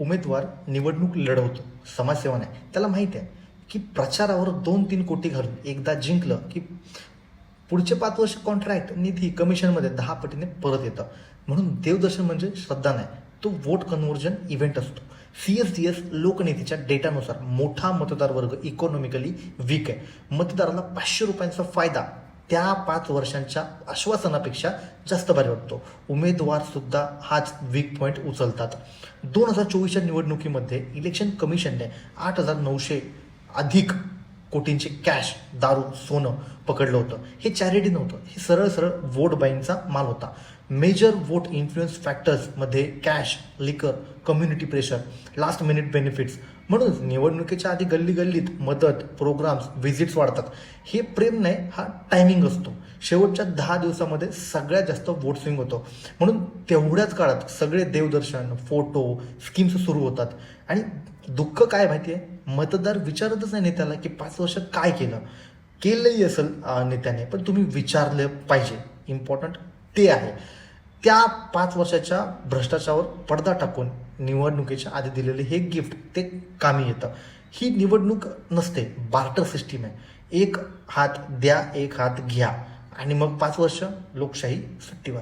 उमेदवार निवडणूक लढवतो. समाजसेवा नाही. त्याला माहीत आहे की प्रचारावर दोन तीन कोटी घालून एकदा जिंकलं की पुढचे पाच वर्ष कॉन्ट्रॅक्ट निधी कमिशनमध्ये दहा पटीने परत येतं. म्हणून देवदर्शन म्हणजे श्रद्धा नाही तो वोट कन्व्हर्जन इव्हेंट असतो. सी एस डी एस लोकनीतीच्या डेटानुसार मोठा मतदार वर्ग इकॉनॉमिकली वीक आहे. मतदाराला पाचशे रुपयांचा फायदा त्या पाच वर्षांच्या आश्वासनापेक्षा जास्त भारी वाटतो. उमेदवार सुद्धा हाच वीक पॉईंट उचलतात. दोन हजार चोवीसच्या निवडणुकीमध्ये इलेक्शन कमिशनने आठ हजार नऊशे अधिक कोटींचे कॅश दारू सोनं पकडलं होतं. हे चॅरिटी नव्हतं. हे सरळ सरळ वोट बाईंगचा माल होता. Major vote influence फॅक्टर्समध्ये cash liquor community pressure last minute benefits म्हणूनच निवडणुकीच्या आधी गल्ली गल्लीत मदत प्रोग्राम्स व्हिजिट्स वाढतात. हे प्रेम नाही हा टायमिंग असतो. शेवटच्या दहा दिवसामध्ये सगळ्यात जास्त वोट स्विंग होतो. म्हणून तेवढ्याच काळात सगळे देवदर्शन फोटो स्कीम्स सुरू होतात. आणि दुःख काय माहिती आहे मतदार विचारतच नाही नेत्याला की पाच वर्ष काय केलं? केलंही असेल नेत्याने पण तुम्ही विचारलं पाहिजे. इम्पॉर्टंट ते आहे. त्या पाच वर्षाच्या भ्रष्टाचारावर पडदा टाकून निवडणुकीच्या आधी दिलेले हे गिफ्ट ते कामी येतं. ही निवडणूक नसते बार्टर सिस्टीम आहे. एक हात द्या एक हात घ्या. आणि मग पाच वर्ष लोकशाही सुट्टीवर